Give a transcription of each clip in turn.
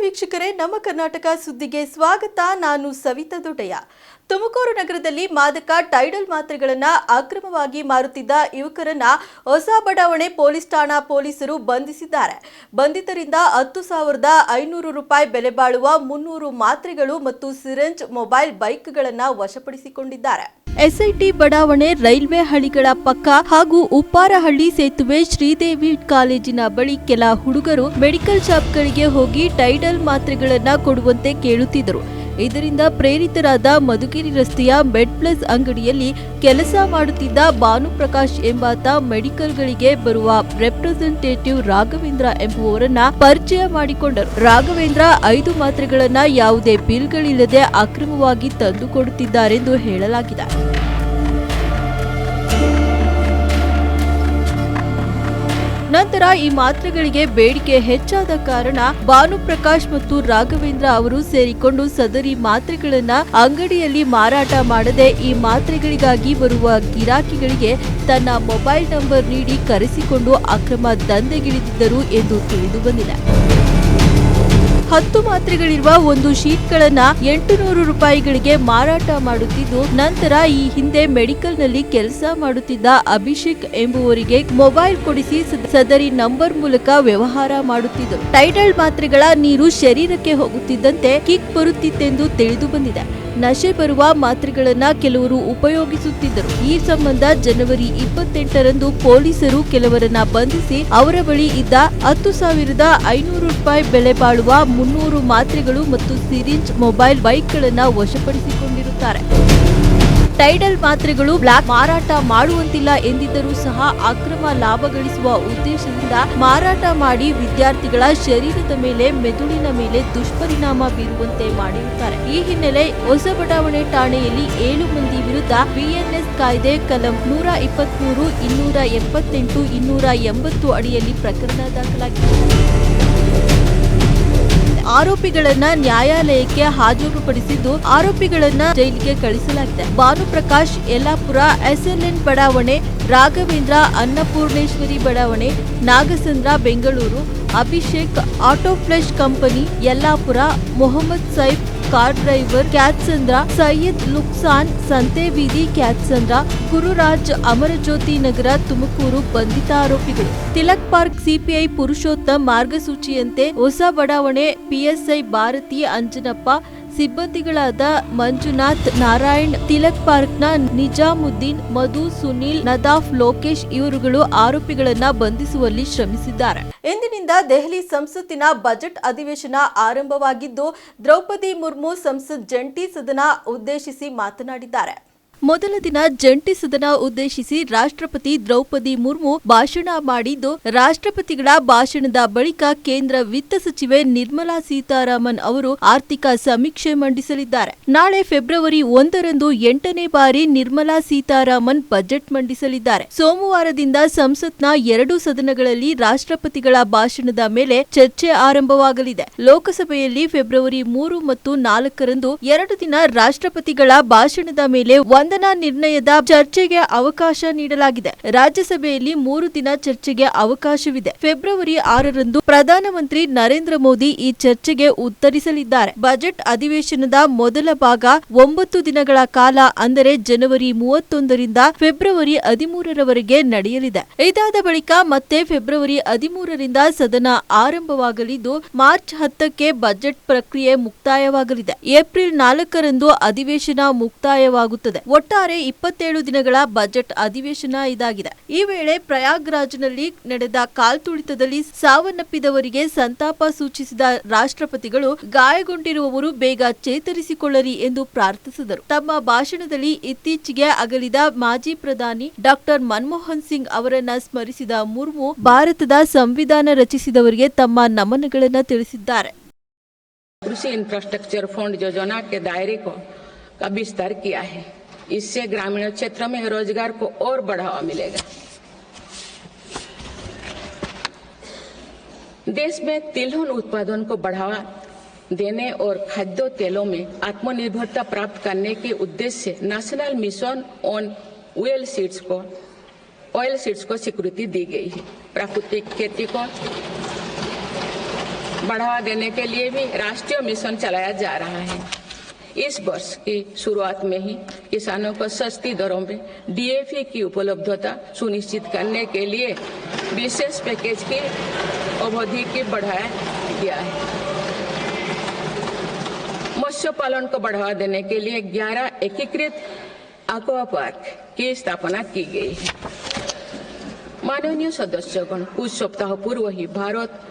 ವೀಕ್ಷಕರೇ ನಮ್ಮ ಕರ್ನಾಟಕ ಸುದ್ದಿಗೆ ಸ್ವಾಗತ. ನಾನು ಸವಿತಾ ದೊಡ್ಡಯ್ಯ. ತುಮಕೂರು ನಗರದಲ್ಲಿ ಮಾದಕ ಟೈಡಲ್ ಮಾತ್ರೆಗಳನ್ನು ಅಕ್ರಮವಾಗಿ ಮಾರುತ್ತಿದ್ದ ಯುವಕರನ್ನ ಹೊಸ ಬಡಾವಣೆ ಪೊಲೀಸ್ ಠಾಣಾ ಪೊಲೀಸರು ಬಂಧಿಸಿದ್ದಾರೆ. ಬಂಧಿತರಿಂದ ಹತ್ತು ಸಾವಿರದ ಐನೂರು ರೂಪಾಯಿ ಬೆಲೆ ಬಾಳುವ ಮುನ್ನೂರು ಮಾತ್ರೆಗಳು ಮತ್ತು ಸಿರೆಂಜ್ ಮೊಬೈಲ್ ಬೈಕ್ಗಳನ್ನು ವಶಪಡಿಸಿಕೊಂಡಿದ್ದಾರೆ. ಎಸ್ಐಟಿ ಬಡಾವಣೆ ರೈಲ್ವೆ ಹಳಿಗಳ ಪಕ್ಕ ಹಾಗೂ ಉಪ್ಪಾರಹಳ್ಳಿ ಸೇತುವೆ ಶ್ರೀದೇವಿ ಕಾಲೇಜಿನ ಬಳಿ ಕೆಲ ಹುಡುಗರು ಮೆಡಿಕಲ್ ಶಾಪ್ಗಳಿಗೆ ಹೋಗಿ ಟೈಡಲ್ ಮಾತ್ರೆಗಳನ್ನು ಕೊಡುವಂತೆ ಕೇಳುತ್ತಿದ್ದರು. ಇದರಿಂದ ಪ್ರೇರಿತರಾದ ಮಧುಗಿರಿ ರಸ್ತೆಯ ಮೆಡ್ ಪ್ಲಸ್ ಅಂಗಡಿಯಲ್ಲಿ ಕೆಲಸ ಮಾಡುತ್ತಿದ್ದ ಭಾನುಪ್ರಕಾಶ್ ಎಂಬಾತ ಮೆಡಿಕಲ್ಗಳಿಗೆ ಬರುವ ರೆಪ್ರೆಸೆಂಟೇಟಿವ್ ರಾಘವೇಂದ್ರ ಎಂಬುವವರನ್ನ ಪರಿಚಯ ಮಾಡಿಕೊಂಡರು. ರಾಘವೇಂದ್ರ ಐದು ಮಾತ್ರೆಗಳನ್ನ ಯಾವುದೇ ಬಿಲ್ಗಳಿಲ್ಲದೆ ಅಕ್ರಮವಾಗಿ ತಂದುಕೊಡುತ್ತಿದ್ದಾರೆಂದು ಹೇಳಲಾಗಿದೆ. ನಂತರ ಈ ಮಾತ್ರೆಗಳಿಗೆ ಬೇಡಿಕೆ ಹೆಚ್ಚಾದ ಕಾರಣ ಭಾನುಪ್ರಕಾಶ್ ಮತ್ತು ರಾಘವೇಂದ್ರ ಅವರು ಸೇರಿಕೊಂಡು ಸದರಿ ಮಾತ್ರೆಗಳನ್ನ ಅಂಗಡಿಯಲ್ಲಿ ಮಾರಾಟ ಮಾಡದೆ ಈ ಮಾತ್ರೆಗಳಿಗಾಗಿ ಬರುವ ಗಿರಾಕಿಗಳಿಗೆ ತನ್ನ ಮೊಬೈಲ್ ನಂಬರ್ ನೀಡಿ ಕರೆಸಿಕೊಂಡು ಅಕ್ರಮ ದಂಧೆಗಿಳಿದಿದ್ದರು ಎಂದು ತಿಳಿದು ಬಂದಿದೆ. ಹತ್ತು ಮಾತ್ರೆಗಳಿರುವ ಒಂದು ಶೀಟ್ಗಳನ್ನ ಎಂಟು ನೂರು ರೂಪಾಯಿಗಳಿಗೆ ಮಾರಾಟ ಮಾಡುತ್ತಿದ್ದು, ನಂತರ ಈ ಹಿಂದೆ ಮೆಡಿಕಲ್ನಲ್ಲಿ ಕೆಲಸ ಮಾಡುತ್ತಿದ್ದ ಅಭಿಷೇಕ್ ಎಂಬುವರಿಗೆ ಮೊಬೈಲ್ ಕೊಡಿಸಿ ಸದ- ಸದರಿ ನಂಬರ್ ಮೂಲಕ ವ್ಯವಹಾರ ಮಾಡುತ್ತಿದ್ದರು. ಟೈಡಲ್ ಮಾತ್ರೆಗಳ ನೀರು ಶರೀರಕ್ಕೆ ಹೋಗುತ್ತಿದ್ದಂತೆ ಕಿಕ್ ಬರುತ್ತಿತ್ತೆಂದು ತಿಳಿದು ಬಂದಿದೆ. ನಶೆ ಬರುವ ಮಾತ್ರೆಗಳನ್ನ ಕೆಲವರು ಉಪಯೋಗಿಸುತ್ತಿದ್ದರು. ಈ ಸಂಬಂಧ ಜನವರಿ ಇಪ್ಪತ್ತೆಂಟರಂದು ಪೊಲೀಸರು ಕೆಲವರನ್ನ ಬಂಧಿಸಿ ಅವರ ಬಳಿ ಇದ್ದ ಹತ್ತು ಸಾವಿರದ ಐನೂರು ರೂಪಾಯಿ ಬೆಲೆ ಬಾಳುವ ಮುನ್ನೂರು ಮಾತ್ರೆಗಳು ಮತ್ತು ಸಿರಿಂಜ್ ಮೊಬೈಲ್ ಬೈಕ್ಗಳನ್ನ ವಶಪಡಿಸಿಕೊಂಡಿರುತ್ತಾರೆ. ಟೈಡಲ್ ಮಾತ್ರೆಗಳು ಬ್ಲಾಕ್ ಮಾರಾಟ ಮಾಡುವಂತಿಲ್ಲ ಎಂದಿದ್ದರೂ ಸಹ ಅಕ್ರಮ ಲಾಭ ಗಳಿಸುವ ಉದ್ದೇಶದಿಂದ ಮಾರಾಟ ಮಾಡಿ ವಿದ್ಯಾರ್ಥಿಗಳ ಶರೀರದ ಮೇಲೆ, ಮೆದುಳಿನ ಮೇಲೆ ದುಷ್ಪರಿಣಾಮ ಬೀರುವಂತೆ ಮಾಡಿರುತ್ತಾರೆ. ಈ ಹಿನ್ನೆಲೆ ಹೊಸ ಬಡಾವಣೆ ಠಾಣೆಯಲ್ಲಿ ಏಳು ಮಂದಿ ವಿರುದ್ಧ ಬಿಎನ್ಎಸ್ ಕಾಯ್ದೆ ಕಲಂ ನೂರ ಇಪ್ಪತ್ಮೂರು, ಇನ್ನೂರ ಎಪ್ಪತ್ತೆಂಟು, ಇನ್ನೂರ ಎಂಬತ್ತು ಅಡಿಯಲ್ಲಿ ಪ್ರಕರಣ ದಾಖಲಾಗಿದೆ. ಆರೋಪಿಗಳನ್ನ ನ್ಯಾಯಾಲಯಕ್ಕೆ ಹಾಜರುಪಡಿಸಿದ್ದು ಆರೋಪಿಗಳನ್ನ ಜೈಲಿಗೆ ಕಳಿಸಲಾಗಿದೆ. ಭಾನುಪ್ರಕಾಶ್ ಯಲ್ಲಾಪುರ ಎಸ್ಎಲ್ಎನ್ ಬಡಾವಣೆ, ರಾಘವೇಂದ್ರ ಅನ್ನಪೂರ್ಣೇಶ್ವರಿ ಬಡಾವಣೆ, Nagasandra Bengaluru, Abhishek auto flash company, Yellapur, Mohammed Saif car driver Kyathsandra Syed Luksan Santhebeedi Kyathsandra Gururaj Amarajyothi Nagar Tumakuru ಬಂಧಿತ ಆರೋಪಿಗಳು ತಿಲಕ್ ಪಾರ್ಕ್ ಸಿಪಿಐ ಪುರುಷೋತ್ತಮ್ ಮಾರ್ಗಸೂಚಿಯಂತೆ ಹೊಸ ಬಡಾವಣೆ ಪಿಎಸ್ಐ ಭಾರತಿ ಅಂಜನಪ್ಪ ಸಿಬ್ಬಂದಿಗಳಾದ ಮಂಜುನಾಥ್ ನಾರಾಯಣ್, ತಿಲಕ್ ಪಾರ್ಕ್ನ ನಿಜಾಮುದ್ದೀನ್, ಮಧು, ಸುನೀಲ್, ನದಾಫ್, ಲೋಕೇಶ್ ಇವರುಗಳು ಆರೋಪಿಗಳನ್ನ ಬಂಧಿಸುವಲ್ಲಿ ಶ್ರಮಿಸಿದ್ದಾರೆ. ಇಂದಿನಿಂದ ದೆಹಲಿ ಸಂಸತ್ತಿನ ಬಜೆಟ್ ಅಧಿವೇಶನ ಆರಂಭವಾಗಿದ್ದು, ದ್ರೌಪದಿ ಮುರ್ಮು ಸಂಸತ್ ಜಂಟಿ ಸದನ ಉದ್ದೇಶಿಸಿ ಮಾತನಾಡಿದ್ದಾರೆ. ಮೊದಲ ದಿನ ಜಂಟಿ ಸದನ ಉದ್ದೇಶಿಸಿ ರಾಷ್ಟ್ರಪತಿ ದ್ರೌಪದಿ ಮುರ್ಮು ಭಾಷಣ ಮಾಡಿದ್ದು, ರಾಷ್ಟ್ರಪತಿಗಳ ಭಾಷಣದ ಬಳಿಕ ಕೇಂದ್ರ ವಿತ್ತ ಸಚಿವೆ ನಿರ್ಮಲಾ ಸೀತಾರಾಮನ್ ಅವರು ಆರ್ಥಿಕ ಸಮೀಕ್ಷೆ ಮಂಡಿಸಲಿದ್ದಾರೆ. ನಾಳೆ ಫೆಬ್ರವರಿ ಒಂದರಂದು ಎಂಟನೇ ಬಾರಿ ನಿರ್ಮಲಾ ಸೀತಾರಾಮನ್ ಬಜೆಟ್ ಮಂಡಿಸಲಿದ್ದಾರೆ. ಸೋಮವಾರದಿಂದ ಸಂಸತ್ನ ಎರಡು ಸದನಗಳಲ್ಲಿ ರಾಷ್ಟ್ರಪತಿಗಳ ಭಾಷಣದ ಮೇಲೆ ಚರ್ಚೆ ಆರಂಭವಾಗಲಿದೆ. ಲೋಕಸಭೆಯಲ್ಲಿ ಫೆಬ್ರವರಿ ಮೂರು ಮತ್ತು ನಾಲ್ಕರಂದು ಎರಡು ದಿನ ರಾಷ್ಟ್ರಪತಿಗಳ ಭಾಷಣದ ಮೇಲೆ ವಂದನಾ ನಿರ್ಣಯದ ಚರ್ಚೆಗೆ ಅವಕಾಶ ನೀಡಲಾಗಿದೆ. ರಾಜ್ಯಸಭೆಯಲ್ಲಿ ಮೂರು ದಿನ ಚರ್ಚೆಗೆ ಅವಕಾಶವಿದೆ. ಫೆಬ್ರವರಿ ಆರರಂದು ಪ್ರಧಾನಮಂತ್ರಿ ನರೇಂದ್ರ ಮೋದಿ ಈ ಚರ್ಚೆಗೆ ಉತ್ತರಿಸಲಿದ್ದಾರೆ. ಬಜೆಟ್ ಅಧಿವೇಶನದ ಮೊದಲ ಭಾಗ ಒಂಬತ್ತು ದಿನಗಳ ಕಾಲ, ಅಂದರೆ ಜನವರಿ ಮೂವತ್ತೊಂದರಿಂದ ಫೆಬ್ರವರಿ ಹದಿಮೂರರವರೆಗೆ ನಡೆಯಲಿದೆ. ಇದಾದ ಬಳಿಕ ಮತ್ತೆ ಫೆಬ್ರವರಿ ಹದಿಮೂರರಿಂದ ಸದನ ಆರಂಭವಾಗಲಿದ್ದು, ಮಾರ್ಚ್ ಹತ್ತಕ್ಕೆ ಬಜೆಟ್ ಪ್ರಕ್ರಿಯೆ ಮುಕ್ತಾಯವಾಗಲಿದೆ. ಏಪ್ರಿಲ್ ನಾಲ್ಕರಂದು ಅಧಿವೇಶನ ಮುಕ್ತಾಯವಾಗುತ್ತದೆ. ಒಟ್ಟಾರೆ ಇಪ್ಪತ್ತೇಳು ದಿನಗಳ ಬಜೆಟ್ ಅಧಿವೇಶನ ಇದಾಗಿದೆ ಈ ವೇಳೆ ಪ್ರಯಾಗ್ರಾಜ್ನಲ್ಲಿ ನಡೆದ ಕಾಲ್ತುಳಿತದಲ್ಲಿ ಸಾವನ್ನಪ್ಪಿದವರಿಗೆ ಸಂತಾಪ ಸೂಚಿಸಿದ ರಾಷ್ಟ್ರಪತಿಗಳು ಗಾಯಗೊಂಡಿರುವವರು ಬೇಗ ಚೇತರಿಸಿಕೊಳ್ಳಲಿ ಎಂದು ಪ್ರಾರ್ಥಿಸಿದರು ತಮ್ಮ ಭಾಷಣದಲ್ಲಿ ಇತ್ತೀಚೆಗೆ ಅಗಲಿದ ಮಾಜಿ ಪ್ರಧಾನಿ ಡಾಕ್ಟರ್ ಮನಮೋಹನ್ ಸಿಂಗ್ ಅವರನ್ನ ಸ್ಮರಿಸಿದ ಮುರ್ಮು ಭಾರತದ ಸಂವಿಧಾನ ರಚಿಸಿದವರಿಗೆ ತಮ್ಮ ನಮನಗಳನ್ನು ತಿಳಿಸಿದ್ದಾರೆ कृषि इंफ्रास्ट्रक्चर फंड योजना के दायरे को का विस्तार किया है इससे ग्रामीण क्षेत्र में रोज़गार को और बढ़ावा मिलेगा। देश में तिलहन उत्पादन को बढ़ावा देने और खाद्य तेलों में आत्मनिर्भरता प्राप्त करने के उद्देश्य national mission on oil seeds को ऑयल सीड्स को स्वीकृति दी गई है। प्राकृतिक खेती को बढ़ावा देने के लिए भी राष्ट्रीय मिशन चलाया जा रहा है। इस वर्ष की शुरुआत में ही किसानों को सस्ती दरों में डीएपी की उपलब्धता सुनिश्चित करने के लिए विशेष पैकेज की अवधि की बढ़ाया गया है। मत्स्य पालन को बढ़ावा देने के लिए 11 एकीकृत aqua पार्क की स्थापना की गई है। माननीय सदस्यगण, कुछ सप्ताह पूर्व ही भारत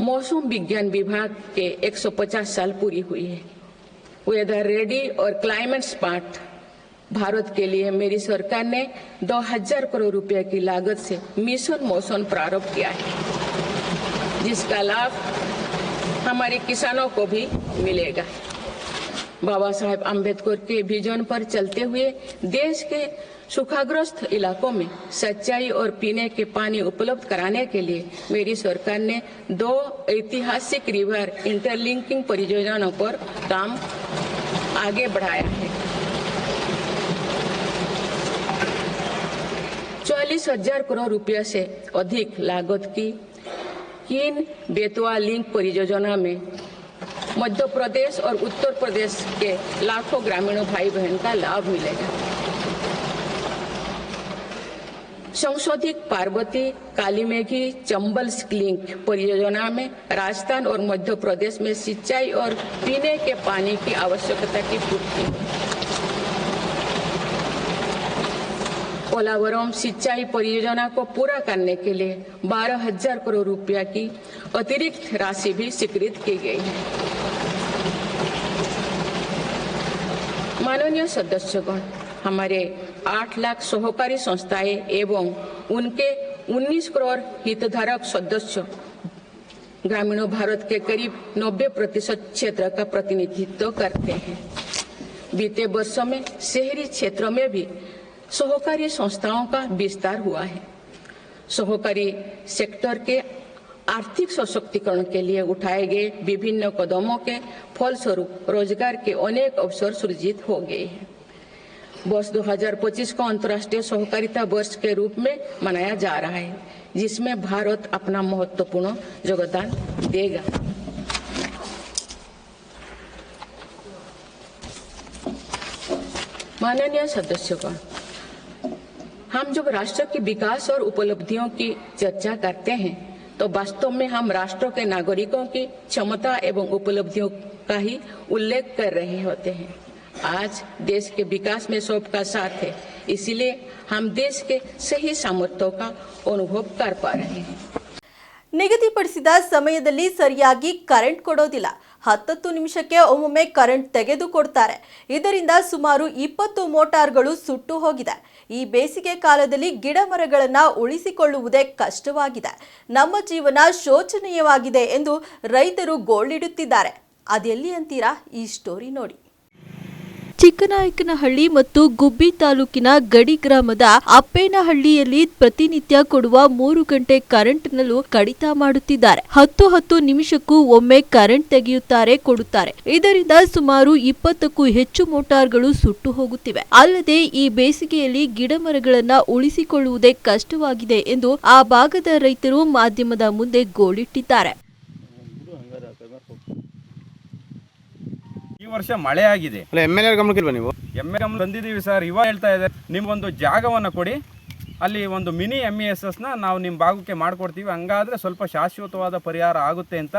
मौसम विज्ञान विभाग के 150 साल पूरी हुई है। वेदर रेडी और क्लाइमेट स्मार्ट भारत के लिए मेरी सरकार ने 2000 करोड़ रुपए की लागत से मिशन मौसम प्रारंभ किया है, जिसका लाभ हमारे किसानों को भी मिलेगा। बाबा साहेब आम्बेडकर के विजन पर चलते हुए देश के सूखाग्रस्त इलाकों में सच्चाई और पीने के पानी उपलब्ध कराने के लिए मेरी सरकार ने दो ऐतिहासिक रिवर इंटरलिंकिंग परियोजनाओं पर काम आगे बढ़ाया है। चालीस हज़ार करोड़ रुपया से अधिक लागत की तीन बेतवा लिंक परियोजना में मध्य प्रदेश और उत्तर प्रदेश के लाखों ग्रामीणों भाई बहन का लाभ मिलेगा। संशोधित पार्वती, कालीमेघी, चंबल लिंक परियोजना में राजस्थान और मध्य प्रदेश में सिंचाई और पीने के पानी की आवश्यकता की पूर्ति। पोलावरम सिंचाई परियोजना को पूरा करने के लिए बारह हज़ार करोड़ रुपया की अतिरिक्त राशि भी स्वीकृत की गई है। माननीय सदस्यगण, हमारे आठ लाख सहकारी संस्थाएँ एवं उनके 19 करोड़ हितधारक सदस्य, ग्रामीणों भारत के करीब 90 प्रतिशत क्षेत्र का प्रतिनिधित्व करते हैं। बीते वर्षों में शहरी क्षेत्रों में भी सहकारी संस्थाओं का विस्तार हुआ है। सहकारी सेक्टर के आर्थिक सशक्तिकरण के लिए उठाए गए विभिन्न कदमों के फलस्वरूप रोज़गार के अनेक अवसर सृजित हो गए हैं। वर्ष 2025 को अंतर्राष्ट्रीय सहकारिता वर्ष के रूप में मनाया जा रहा है, जिसमें भारत अपना महत्वपूर्ण योगदान देगा। माननीय सदस्यगण, हम जब राष्ट्र के विकास और उपलब्धियों की चर्चा करते हैं तो वास्तव में हम राष्ट्र के नागरिकों की क्षमता एवं उपलब्धियों का ही उल्लेख कर रहे होते हैं आज देश के विकास में सबका साथ है इसीलिए हम देश के सही सामर्थ्यों का अनुभव कर पा रहे हैं ನಿಗದಿಪಡಿಸಿದ ಸಮಯದಲ್ಲಿ ಸರಿಯಾಗಿ ಕರೆಂಟ್ ಕೊಡೋದಿಲ್ಲ ಹತ್ತತ್ತು ನಿಮಿಷಕ್ಕೆ ಒಮ್ಮೊಮ್ಮೆ ಕರೆಂಟ್ ತೆಗೆದು ಕೊಡ್ತಾರೆ ಇದರಿಂದ ಸುಮಾರು ಇಪ್ಪತ್ತು ಮೋಟಾರ್ಗಳು ಸುಟ್ಟು ಹೋಗಿದೆ ಈ ಬೇಸಿಗೆ ಕಾಲದಲ್ಲಿ ಗಿಡ ಮರಗಳನ್ನು ಉಳಿಸಿಕೊಳ್ಳುವುದೇ ಕಷ್ಟವಾಗಿದೆ. ನಮ್ಮ ಜೀವನ ಶೋಚನೀಯವಾಗಿದೆ ಎಂದು ರೈತರು ಗೋಳಿಡುತ್ತಿದ್ದಾರೆ. ಅದೆಲ್ಲಿ ಅಂತೀರಾ? ಈ ಸ್ಟೋರಿ ನೋಡಿ. ಚಿಕ್ಕನಾಯಕನಹಳ್ಳಿ ಮತ್ತು ಗುಬ್ಬಿ ತಾಲೂಕಿನ ಗಡಿ ಗ್ರಾಮದ ಅಪ್ಪೇನಹಳ್ಳಿಯಲ್ಲಿ ಪ್ರತಿನಿತ್ಯ ಕೊಡುವ ಮೂರು ಗಂಟೆ ಕರೆಂಟ್ನಲ್ಲೂ ಕಡಿತ ಮಾಡುತ್ತಿದ್ದಾರೆ. ಹತ್ತು ಹತ್ತು ನಿಮಿಷಕ್ಕೂ ಒಮ್ಮೆ ಕರೆಂಟ್ ತೆಗೆಯುತ್ತಾರೆ ಕೊಡುತ್ತಾರೆ. ಇದರಿಂದ ಸುಮಾರು ಇಪ್ಪತ್ತಕ್ಕೂ ಹೆಚ್ಚು ಮೋಟಾರ್ಗಳು ಸುಟ್ಟು ಹೋಗುತ್ತಿವೆ. ಅಲ್ಲದೆ ಈ ಬೇಸಿಗೆಯಲ್ಲಿ ಗಿಡ ಮರಗಳನ್ನ ಉಳಿಸಿಕೊಳ್ಳುವುದೇ ಕಷ್ಟವಾಗಿದೆ ಎಂದು ಆ ಭಾಗದ ರೈತರು ಮಾಧ್ಯಮದ ಮುಂದೆ ಗೋಳಿಟ್ಟಿದ್ದಾರೆ. ವರ್ಷ ಮಳೆ ಆಗಿದೆ. ಅಲ್ಲ ಎಂ ಎಲ್ ಎ ಗಮನಕ್ಕಿಲ್ವಾ ನೀವು? ಎಂ ಎಲ್ ತಂದಿದ್ದೀವಿ ಸರ್. ಇವಾಗ ಹೇಳ್ತಾ ಇದ್ದಾರೆ ನಿಮ್ಗೊಂದು ಜಾಗವನ್ನು ಕೊಡಿ. ಅಲ್ಲಿ ಒಂದು ಮಿನಿ ಎಂ ಇ ಎಸ್ ಎಸ್ನ ನಾವು ನಿಮ್ಮ ಭಾಗಕ್ಕೆ ಮಾಡಿಕೊಡ್ತೀವಿ. ಹಂಗಾದ್ರೆ ಸ್ವಲ್ಪ ಶಾಶ್ವತವಾದ ಪರಿಹಾರ ಆಗುತ್ತೆ ಅಂತ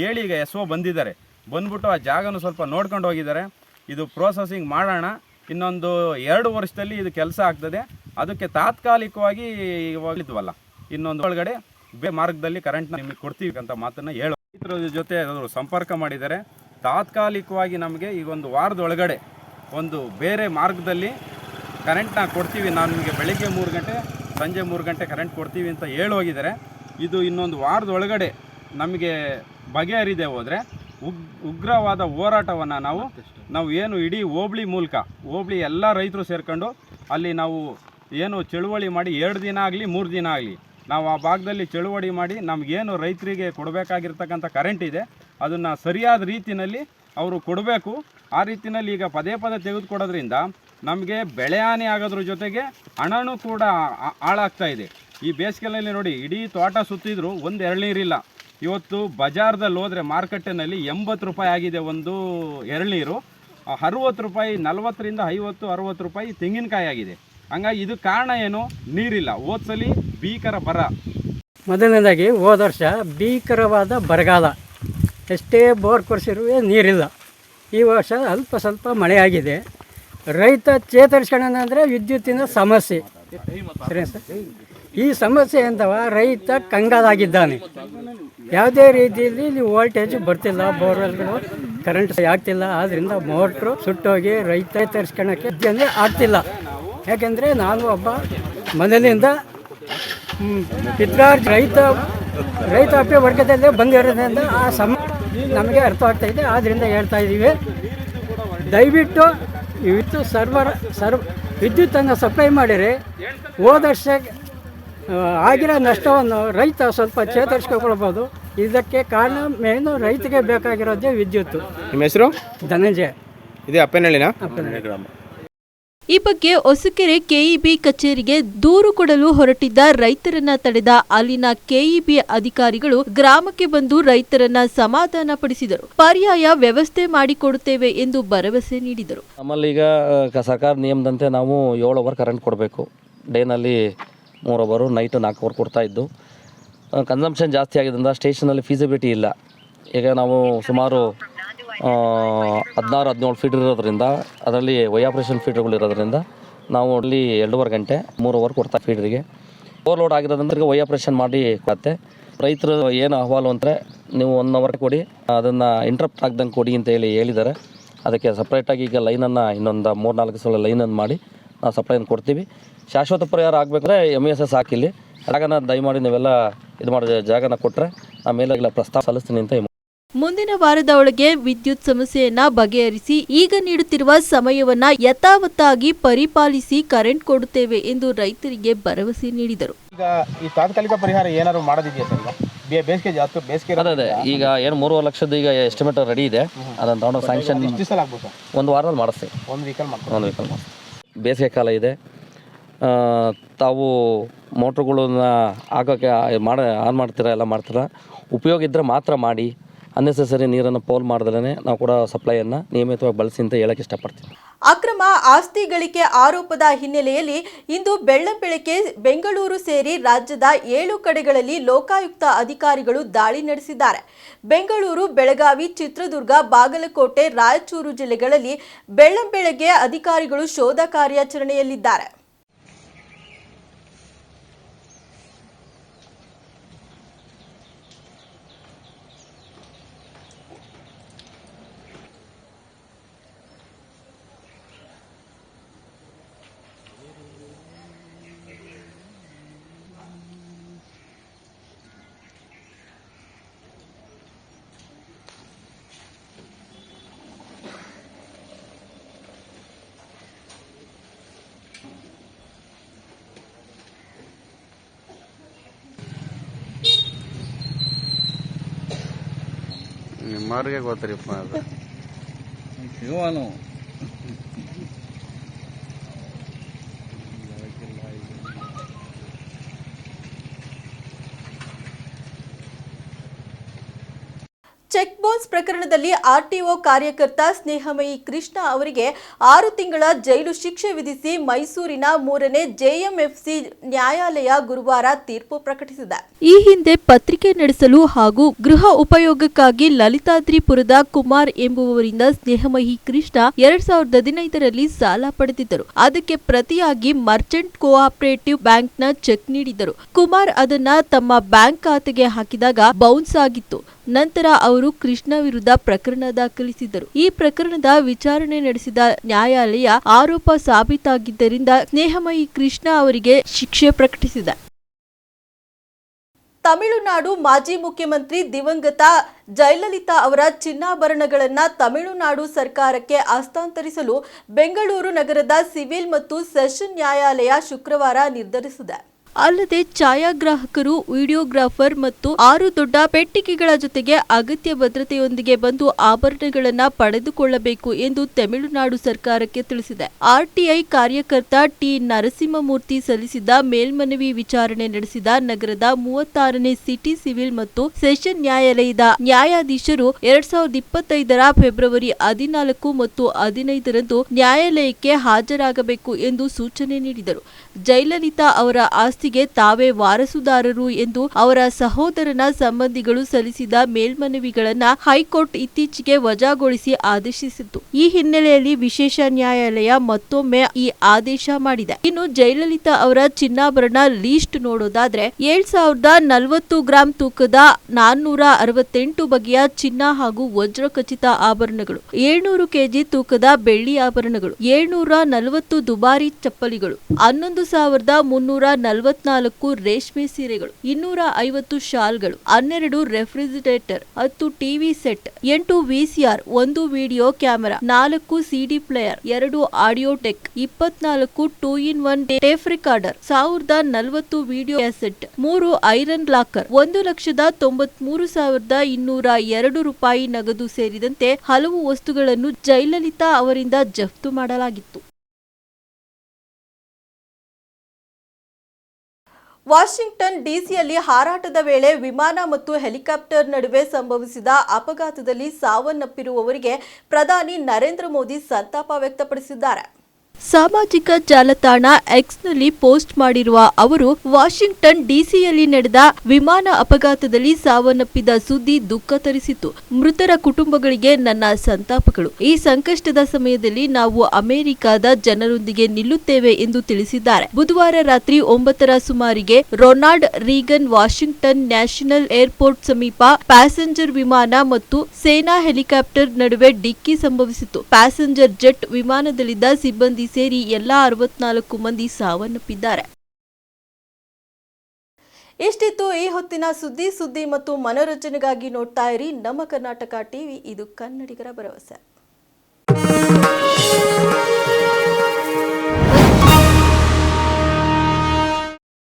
ಹೇಳಿ ಈಗ ಎಸ್ ಒ ಬಂದಿದ್ದಾರೆ. ಬಂದ್ಬಿಟ್ಟು ಆ ಜಾಗನ ಸ್ವಲ್ಪ ನೋಡ್ಕೊಂಡು ಹೋಗಿದ್ದಾರೆ. ಇದು ಪ್ರೋಸೆಸಿಂಗ್ ಮಾಡೋಣ. ಇನ್ನೊಂದು ಎರಡು ವರ್ಷದಲ್ಲಿ ಇದು ಕೆಲಸ ಆಗ್ತದೆ. ಅದಕ್ಕೆ ತಾತ್ಕಾಲಿಕವಾಗಿ ಹೋಗಿದ್ವಲ್ಲ ಇನ್ನೊಂದು ಒಳಗಡೆ ಬೇ ಮಾರ್ಗದಲ್ಲಿ ಕರೆಂಟ್ನ ನಿಮಗೆ ಕೊಡ್ತೀವಿ ಅಂತ ಮಾತನ್ನು ಹೇಳೋ ರೈತರ ಜೊತೆ ಸಂಪರ್ಕ ಮಾಡಿದ್ದಾರೆ ತಾತ್ಕಾಲಿಕವಾಗಿ ನಮಗೆ ಈಗ ಒಂದು ವಾರದೊಳಗಡೆ ಒಂದು ಬೇರೆ ಮಾರ್ಗದಲ್ಲಿ ಕರೆಂಟ್ನ ಕೊಡ್ತೀವಿ. ನಾನು ನಿಮಗೆ ಬೆಳಗ್ಗೆ ಮೂರು ಗಂಟೆ, ಸಂಜೆ ಮೂರು ಗಂಟೆ ಕರೆಂಟ್ ಕೊಡ್ತೀವಿ ಅಂತ ಹೇಳಿ ಹೋಗಿದ್ದಾರೆ ಇದು ಇನ್ನೊಂದು ವಾರದೊಳಗಡೆ ನಮಗೆ ಬಗೆಹರಿದೆ ಹೋದರೆ ಉಗ್, ಉಗ್ರವಾದ ಹೋರಾಟವನ್ನು ನಾವು ನಾವು ಏನು ಇಡೀ ಹೋಬಳಿ ಮೂಲಕ, ಹೋಬಳಿ ಎಲ್ಲ ರೈತರು ಸೇರ್ಕೊಂಡು ಅಲ್ಲಿ ನಾವು ಏನು ಚಳುವಳಿ ಮಾಡಿ ಎರಡು ದಿನ ಆಗಲಿ, ಮೂರು ದಿನ ಆಗಲಿ, ನಾವು ಆ ಭಾಗದಲ್ಲಿ ಚಳುವಳಿ ಮಾಡಿ ನಮಗೇನು ರೈತರಿಗೆ ಕೊಡಬೇಕಾಗಿರ್ತಕ್ಕಂಥ ಕರೆಂಟ್ ಇದೆ. ಅದನ್ನು ಸರಿಯಾದ ರೀತಿಯಲ್ಲಿ ಅವರು ಕೊಡಬೇಕು. ಆ ರೀತಿಯಲ್ಲಿ ಈಗ ಪದೇ ಪದೇ ತೆಗೆದುಕೊಡೋದ್ರಿಂದ ನಮಗೆ ಬೆಳೆ ಹಾನಿ ಆಗೋದ್ರ ಜೊತೆಗೆ ಹಣನೂ ಕೂಡ ಹಾಳಾಗ್ತಾ ಇದೆ. ಈ ಬೇಸಿಗೆಯಲ್ಲಿ ನೋಡಿ ಇಡೀ ತೋಟ ಸುತ್ತಿದ್ರು ಒಂದು ಎಳ್ನೀರಿಲ್ಲ ಇವತ್ತು ಬಜಾರ್ದಲ್ಲಿ ಹೋದರೆ ಮಾರ್ಕೆಟಿನಲ್ಲಿ ಎಂಬತ್ತು ರೂಪಾಯಿ ಆಗಿದೆ ಒಂದು ಎಳ್ನೀರು ಅರುವತ್ತು ರೂಪಾಯಿ, ನಲವತ್ತರಿಂದ ಐವತ್ತು, ಅರುವತ್ತು ರೂಪಾಯಿ ತೆಂಗಿನಕಾಯಿ ಆಗಿದೆ. ಹಂಗಾಗಿ ಇದು ಕಾರಣ ಏನು? ನೀರಿಲ್ಲ. ಹೋದ್ಸಲಿ ಭೀಕರ ಬರ. ಮೊದಲನೇದಾಗಿ ಹೋದ ವರ್ಷ ಭೀಕರವಾದ ಬರಗಾಲ. ಎಷ್ಟೇ ಬೋರ್ ಕೊರೆಸಿರುವ ನೀರಿಲ್ಲ. ಈ ವರ್ಷ ಅಲ್ಪ ಸ್ವಲ್ಪ ಮಳೆ ಆಗಿದೆ. ರೈತ ಚೇತರಿಸ್ಕೊಳ್ಳೋಣಂದರೆ ವಿದ್ಯುತ್ತಿನ ಸಮಸ್ಯೆ. ಸರಿ ಸರ್? ಈ ಸಮಸ್ಯೆಯಿಂದವ ರೈತ ಕಂಗಾಲಾಗಿದ್ದಾನೆ. ಯಾವುದೇ ರೀತಿಯಲ್ಲಿ ಇಲ್ಲಿ ವೋಲ್ಟೇಜ್ ಬರ್ತಿಲ್ಲ, ಬೋರ್ವೆಲ್ಗಳು ಕರೆಂಟ್ ಆಗ್ತಿಲ್ಲ ಆದ್ದರಿಂದ ಮೋಟ್ರು ಸುಟ್ಟೋಗಿ ರೈತ ತರಿಸ್ಕೊಳ್ಳೋಕ್ಕೆ ಅಂದರೆ ಆಗ್ತಿಲ್ಲ. ಯಾಕೆಂದರೆ ನಾನು ಒಬ್ಬ ಮನೆಯಿಂದ ಪಿತ್ರಾರ್ಜ ರೈತ ರೈತಾಪಿ ವರ್ಗದಲ್ಲೇ ಬಂದಿರೋದ್ರಿಂದ ಆ ಸಮ ನಮಗೆ ಅರ್ಥ ಆಗ್ತಾ ಇದೆ ಆದ್ದರಿಂದ ಹೇಳ್ತಾ ಇದ್ದೀವಿ ದಯವಿಟ್ಟು ವಿದ್ಯುತ್ ಸರ್ವರ್ ಸರ್ವ್ ವಿದ್ಯುತ್ತನ್ನು ಸಪ್ಲೈ ಮಾಡಿರಿ. ಹೋದ ವರ್ಷ ಆಗಿರೋ ನಷ್ಟವನ್ನು ರೈತ ಸ್ವಲ್ಪ ಚೇತರಿಸ್ಕೊಳ್ಬೋದು ಇದಕ್ಕೆ ಕಾರಣ ಮೇನು ರೈತಗೆ ಬೇಕಾಗಿರೋದೇ ವಿದ್ಯುತ್ತು ನಿಮ್ಮ ಹೆಸರು? ಧನಂಜಯ. ಇದೇ ಅಪ್ಪನಹಳ್ಳಿನ? ಈ ಬಗ್ಗೆ ಹೊಸಕೆರೆ ಕೆಇಬಿ ಕಚೇರಿಗೆ ದೂರು ಕೊಡಲು ಹೊರಟಿದ್ದ ರೈತರನ್ನ ತಡೆದ ಅಲ್ಲಿನ ಕೆಇಬಿ ಅಧಿಕಾರಿಗಳು ಗ್ರಾಮಕ್ಕೆ ಬಂದು ರೈತರನ್ನ ಸಮಾಧಾನ ಪಡಿಸಿದರು ಪರ್ಯಾಯ ವ್ಯವಸ್ಥೆ ಮಾಡಿಕೊಡುತ್ತೇವೆ ಎಂದು ಭರವಸೆ ನೀಡಿದರು. ನಮ್ಮಲ್ಲಿ ಈಗ ಸರ್ಕಾರ ನಿಯಮದಂತೆ ನಾವು ಏಳು ಅವರ್ ಕರೆಂಟ್ ಕೊಡಬೇಕು. ಡೇನಲ್ಲಿ ಮೂರು ಅವರು ನೈಟು ನಾಲ್ಕು ಅವರ್ ಕೊಡ್ತಾ ಇದ್ದು ಕನ್ಸಂಪ್ಷನ್ ಜಾಸ್ತಿ ಆಗಿದ್ದರಿಂದ ಸ್ಟೇಷನಲ್ಲಿ ಫೀಸಿಬಿಲಿಟಿ ಇಲ್ಲ. ಈಗ ನಾವು ಸುಮಾರು ಹದಿನಾರು, ಹದಿನೇಳು ಫೀಟ್ ಇರೋದ್ರಿಂದ, ಅದರಲ್ಲಿ ವಯಾಪ್ರೇಷನ್ ಫೀಟ್ಗಳು ಇರೋದ್ರಿಂದ ನಾವು ಅಲ್ಲಿ ಎರಡೂವರೆ ಗಂಟೆ ಮೂರು ಅವರ್ ಕೊಡ್ತಾ ಫೀಡ್ರಿಗೆ ಓವರ್ಲೋಡ್ ಆಗಿರೋದ್ರಿಂದ ವೈ ಆಪ್ರೇಷನ್ ಮಾಡಿ ಕೊಡತ್ತೆ. ರೈತರು ಏನು ಅಹವಾಲು ಅಂದರೆ ನೀವು ಒನ್ ಅವರ್ ಕೊಡಿ, ಅದನ್ನು ಇಂಟ್ರಪ್ಟ್ ಆಗ್ದಂಗೆ ಕೊಡಿ ಅಂತ ಹೇಳಿ ಹೇಳಿದ್ದಾರೆ. ಅದಕ್ಕೆ ಸಪ್ರೇಟಾಗಿ ಈಗ ಲೈನನ್ನು ಇನ್ನೊಂದು ಮೂರು ನಾಲ್ಕು ಸಲ ಲೈನನ್ನು ಮಾಡಿ ನಾವು ಸಪ್ಲೈನ ಕೊಡ್ತೀವಿ. ಶಾಶ್ವತ ಪರಿಹಾರ ಆಗಬೇಕಂದ್ರೆ ಎಂ ಎಸ್ ಎಸ್ ಹಾಕಿಲ್ಲಿ ಜಾಗನ ದಯಮಾಡಿ ನೀವೆಲ್ಲ ಇದು ಮಾಡೋ ಜಾಗನ ಕೊಟ್ಟರೆ ಆಮೇಲೆ ಇಲ್ಲ ಪ್ರಸ್ತಾವ ಸಲ್ಲಿಸ್ತೀನಿ ಅಂತ ಮುಂದಿನ ವಾರದ ಒಳಗೆ ವಿದ್ಯುತ್ ಸಮಸ್ಯೆಯನ್ನ ಬಗೆಹರಿಸಿ ಈಗ ನೀಡುತ್ತಿರುವ ಸಮಯವನ್ನ ಯಥಾವತ್ತಾಗಿ ಪರಿಪಾಲಿಸಿ ಕರೆಂಟ್ ಕೊಡುತ್ತೇವೆ ಎಂದು ರೈತರಿಗೆ ಭರವಸೆ ನೀಡಿದರು. ಈಗ ಈ ತಾತ್ಕಾಲಿಕ ಪರಿಹಾರ ಏನಾದ್ರು ಮಾಡೋದಿದೆಯಾ ಸರ್ ಈಗ? ಬೇ- ಬೇಸಿಗೆ ಜಾಸ್ತಿ ಬೇಸಿಗೆ ಅದೇ ಅದೇ. ಈಗ ಏನು ಮೂರುವರೆ ಲಕ್ಷದ ಈಗ ಎಸ್ಟಿಮೇಟ್ ರೆಡಿ ಇದೆ. ಅದನ್ನು ತಗೊಂಡು ಸ್ಯಾಂಕ್ಷನ್ ಎಷ್ಟು ದಿವಸ ಆಗ್ಬೋದು ಸರ್? ಒಂದು ವಾರದಲ್ಲಿ ಮಾಡಿಸ್ತೀವಿ. ಒಂದು ವೀಕಲ್ ಮಾಡ್ತೀವಿ ಒಂದು ವೀಕಲ್ ಮಾಡಿಸ್ತೀವಿ. ಬೇಸಿಗೆ ಕಾಲ ಇದೆ. ಆ, ತಾವು ಮೋಟ್ರುಗಳನ್ನ ಹಾಕೋಕ್ಕೆ ಮಾಡ ಆನ್ ಮಾಡ್ತೀರಾ ಎಲ್ಲ ಮಾಡ್ತೀರಾ? ಉಪಯೋಗ ಇದ್ದರೆ ಮಾತ್ರ ಮಾಡಿ. ಅನ್ನೆಸೆಸರಿ ನೀರನ್ನು ಪೋಲ್ ಮಾಡ್ದಲೇ ನಾವು ಕೂಡ ಸಪ್ಲೈಯನ್ನು ನಿಯಮಿತವಾಗಿ ಬಳಸಿ ಅಂತ ಹೇಳಕ್ಕೆ ಇಷ್ಟಪಡ್ತೀನಿ. ಅಕ್ರಮ ಆಸ್ತಿ ಗಳಿಕೆ ಆರೋಪದ ಹಿನ್ನೆಲೆಯಲ್ಲಿ ಇಂದು ಬೆಳ್ಳಂಬೆಳಗ್ಗೆ ಬೆಂಗಳೂರು ಸೇರಿ ರಾಜ್ಯದ ಏಳು ಕಡೆಗಳಲ್ಲಿ ಲೋಕಾಯುಕ್ತ ಅಧಿಕಾರಿಗಳು ದಾಳಿ ನಡೆಸಿದ್ದಾರೆ. ಬೆಂಗಳೂರು, ಬೆಳಗಾವಿ, ಚಿತ್ರದುರ್ಗ, ಬಾಗಲಕೋಟೆ, ರಾಯಚೂರು ಜಿಲ್ಲೆಗಳಲ್ಲಿ ಬೆಳ್ಳಂಬೆಳಗ್ಗೆ ಅಧಿಕಾರಿಗಳು ಶೋಧ ಕಾರ್ಯಾಚರಣೆಯಲ್ಲಿದ್ದಾರೆ. ನಿಮ್ಮವ್ರಿಗೆ ಗೊತ್ತರಿಪ್ಪ ಅದು. ಬೌನ್ಸ್ ಪ್ರಕರಣದಲ್ಲಿ ಆರ್ಟಿಒ ಕಾರ್ಯಕರ್ತ ಸ್ನೇಹಮಯಿ ಕೃಷ್ಣ ಅವರಿಗೆ ಆರು ತಿಂಗಳ ಜೈಲು ಶಿಕ್ಷೆ ವಿಧಿಸಿ ಮೈಸೂರಿನ ಮೂರನೇ ಜೆಎಂಎಫ್ಸಿ ನ್ಯಾಯಾಲಯ ಗುರುವಾರ ತೀರ್ಪು ಪ್ರಕಟಿಸಿದೆ. ಈ ಹಿಂದೆ ಪತ್ರಿಕೆ ನಡೆಸಲು ಹಾಗೂ ಗೃಹ ಉಪಯೋಗಕ್ಕಾಗಿ ಲಲಿತಾದ್ರಿಪುರದ ಕುಮಾರ್ ಎಂಬುವವರಿಂದ ಸ್ನೇಹಮಯಿ ಕೃಷ್ಣ ಎರಡ್ ಸಾವಿರದ ಹದಿನೈದರಲ್ಲಿ ಸಾಲ ಪಡೆದಿದ್ದರು. ಅದಕ್ಕೆ ಪ್ರತಿಯಾಗಿ ಮರ್ಚೆಂಟ್ ಕೋಆಪರೇಟಿವ್ ಬ್ಯಾಂಕ್ನ ಚೆಕ್ ನೀಡಿದ್ದರು. ಕುಮಾರ್ ಅದನ್ನ ತಮ್ಮ ಬ್ಯಾಂಕ್ ಖಾತೆಗೆ ಹಾಕಿದಾಗ ಬೌನ್ಸ್ ಆಗಿತ್ತು. ನಂತರ ಅವರು ಕೃಷ್ಣ ವಿರುದ್ಧ ಪ್ರಕರಣ ದಾಖಲಿಸಿದ್ದರು. ಈ ಪ್ರಕರಣದ ವಿಚಾರಣೆ ನಡೆಸಿದ ನ್ಯಾಯಾಲಯ ಆರೋಪ ಸಾಬೀತಾಗಿದ್ದರಿಂದ ಸ್ನೇಹಮಯಿ ಕೃಷ್ಣ ಅವರಿಗೆ ಶಿಕ್ಷೆ ಪ್ರಕಟಿಸಿದೆ. ತಮಿಳುನಾಡು ಮಾಜಿ ಮುಖ್ಯಮಂತ್ರಿ ದಿವಂಗತ ಜಯಲಲಿತಾ ಅವರ ಚಿನ್ನಾಭರಣಗಳನ್ನ ತಮಿಳುನಾಡು ಸರ್ಕಾರಕ್ಕೆ ಹಸ್ತಾಂತರಿಸಲು ಬೆಂಗಳೂರು ನಗರದ ಸಿವಿಲ್ ಮತ್ತು ಸೆಷನ್ ನ್ಯಾಯಾಲಯ ಶುಕ್ರವಾರ ನಿರ್ಧರಿಸಿದೆ. ಅಲ್ಲದೆ ಛಾಯಾಗ್ರಾಹಕರು, ವಿಡಿಯೋಗ್ರಾಫರ್ ಮತ್ತು ಆರು ದೊಡ್ಡ ಪೆಟ್ಟಿಗೆಗಳ ಜೊತೆಗೆ ಅಗತ್ಯ ಭದ್ರತೆಯೊಂದಿಗೆ ಬಂದು ಆಭರಣಗಳನ್ನು ಪಡೆದುಕೊಳ್ಳಬೇಕು ಎಂದು ತಮಿಳುನಾಡು ಸರ್ಕಾರಕ್ಕೆ ತಿಳಿಸಿದೆ. ಆರ್ಟಿಐ ಕಾರ್ಯಕರ್ತ ಟಿ. ನರಸಿಂಹಮೂರ್ತಿ ಸಲ್ಲಿಸಿದ್ದ ಮೇಲ್ಮನವಿ ವಿಚಾರಣೆ ನಡೆಸಿದ ನಗರದ ಮೂವತ್ತಾರನೇ ಸಿಟಿ ಸಿವಿಲ್ ಮತ್ತು ಸೆಷನ್ ನ್ಯಾಯಾಲಯದ ನ್ಯಾಯಾಧೀಶರು ಎರಡ್ ಸಾವಿರದ ಇಪ್ಪತ್ತೈದರ ಫೆಬ್ರವರಿ ಹದಿನಾಲ್ಕು ಮತ್ತು ಹದಿನೈದರಂದು ನ್ಯಾಯಾಲಯಕ್ಕೆ ಹಾಜರಾಗಬೇಕು ಎಂದು ಸೂಚನೆ ನೀಡಿದರು. ಜಯಲಲಿತಾ ಅವರ ಆಸ್ತಿಗೆ ತಾವೇ ವಾರಸುದಾರರು ಎಂದು ಅವರ ಸಹೋದರನ ಸಂಬಂಧಿಗಳು ಸಲ್ಲಿಸಿದ ಮೇಲ್ಮನವಿಗಳನ್ನ ಹೈಕೋರ್ಟ್ ಇತ್ತೀಚೆಗೆ ವಜಾಗೊಳಿಸಿ ಆದೇಶಿಸಿತ್ತು. ಈ ಹಿನ್ನೆಲೆಯಲ್ಲಿ ವಿಶೇಷ ನ್ಯಾಯಾಲಯ ಮತ್ತೊಮ್ಮೆ ಈ ಆದೇಶ ಮಾಡಿದೆ. ಇನ್ನು ಜಯಲಲಿತಾ ಅವರ ಚಿನ್ನಾಭರಣ ಲೀಸ್ಟ್ ನೋಡೋದಾದ್ರೆ ಏಳ್ ಸಾವಿರದ ನಲವತ್ತು ಗ್ರಾಂ ತೂಕದ ನಾನ್ನೂರ ಅರವತ್ತೆಂಟು ಬಗೆಯ ಚಿನ್ನ ಹಾಗೂ ವಜ್ರ ಖಚಿತ ಆಭರಣಗಳು, ಏಳ್ನೂರು ಕೆಜಿ ತೂಕದ ಬೆಳ್ಳಿ ಆಭರಣಗಳು, ಏಳ್ನೂರ ನಲವತ್ತು ದುಬಾರಿ ಚಪ್ಪಲಿಗಳು, ಹನ್ನೊಂದು ಸಾವಿರದ ಮುನ್ನೂರ ನಲವತ್ನಾಲ್ಕು ರೇಷ್ಮೆ ಸೀರೆಗಳು, ಇನ್ನೂರ ಐವತ್ತು ಶಾಲ್ಗಳು, ಹನ್ನೆರಡು ರೆಫ್ರಿಜರೇಟರ್, ಹತ್ತು ಟಿವಿ ಸೆಟ್, ಎಂಟು ವಿಸಿಆರ್ ಒಂದು ವಿಡಿಯೋ ಕ್ಯಾಮೆರಾ, ನಾಲ್ಕು ಸಿಡಿ ಪ್ಲೇಯರ್, ಎರಡು ಆಡಿಯೋ ಟೆಕ್, ಇಪ್ಪತ್ನಾಲ್ಕು two in one tape recorder, ಸಾವಿರದ ನಲವತ್ತು ವಿಡಿಯೋ ಕ್ಯಾಸೆಟ್, ಮೂರು ಐರನ್ ಲಾಕರ್, ಒಂದು ಲಕ್ಷದ ತೊಂಬತ್ಮೂರು ಸಾವಿರದ ಇನ್ನೂರ ಎರಡು ರೂಪಾಯಿ ನಗದು ಸೇರಿದಂತೆ ಹಲವು ವಸ್ತುಗಳನ್ನು ಜಯಲಲಿತಾ ಅವರಿಂದ ಜಫ್ತು ಮಾಡಲಾಗಿತ್ತು. ವಾಷಿಂಗ್ಟನ್ ಡಿಸಿಯಲ್ಲಿ ಹಾರಾಟದ ವೇಳೆ ವಿಮಾನ ಮತ್ತು ಹೆಲಿಕಾಪ್ಟರ್ ನಡುವೆ ಸಂಭವಿಸಿದ ಅಪಘಾತದಲ್ಲಿ ಸಾವನ್ನಪ್ಪಿರುವವರಿಗೆ ಪ್ರಧಾನಿ ನರೇಂದ್ರ ಮೋದಿ ಸಂತಾಪ ವ್ಯಕ್ತಪಡಿಸಿದ್ದಾರೆ. ಸಾಮಾಜಿಕ ಜಾಲತಾಣ ಎಕ್ಸ್ನಲ್ಲಿ ಪೋಸ್ಟ್ ಮಾಡಿರುವ ಅವರು, ವಾಷಿಂಗ್ಟನ್ ಡಿಸಿಯಲ್ಲಿ ನಡೆದ ವಿಮಾನ ಅಪಘಾತದಲ್ಲಿ ಸಾವನ್ನಪ್ಪಿದ ಸುದ್ದಿ ದುಃಖ ತರಿಸಿತು. ಮೃತರ ಕುಟುಂಬಗಳಿಗೆ ನನ್ನ ಸಂತಾಪಗಳು. ಈ ಸಂಕಷ್ಟದ ಸಮಯದಲ್ಲಿ ನಾವು ಅಮೆರಿಕದ ಜನರೊಂದಿಗೆ ನಿಲ್ಲುತ್ತೇವೆ ಎಂದು ತಿಳಿಸಿದ್ದಾರೆ. ಬುಧವಾರ ರಾತ್ರಿ ಒಂಬತ್ತರ ಸುಮಾರಿಗೆ Ronald Reagan Washington National Airport ಸಮೀಪ ಪ್ಯಾಸೆಂಜರ್ ವಿಮಾನ ಮತ್ತು ಸೇನಾ ಹೆಲಿಕಾಪ್ಟರ್ ನಡುವೆ ಡಿಕ್ಕಿ ಸಂಭವಿಸಿತು. ಪ್ಯಾಸೆಂಜರ್ ಜೆಟ್ ವಿಮಾನದಲ್ಲಿದ್ದ ಸಿಬ್ಬಂದಿ ಸೇರಿ ಎಲ್ಲಾ ಅರವತ್ನಾಲ್ಕು ಮಂದಿ ಸಾವನ್ನಪ್ಪಿದ್ದಾರೆ. ಇಷ್ಟಿತ್ತು ಈ ಹೊತ್ತಿನ ಸುದ್ದಿ? ಸುದ್ದಿ ಮತ್ತು ಮನೋರಂಜನೆಗಾಗಿ ನೋಡ್ತಾ ಇರಿ ನಮ್ಮ ಕರ್ನಾಟಕ ಟಿವಿ. ಇದು ಕನ್ನಡಿಗರ ಭರವಸೆ.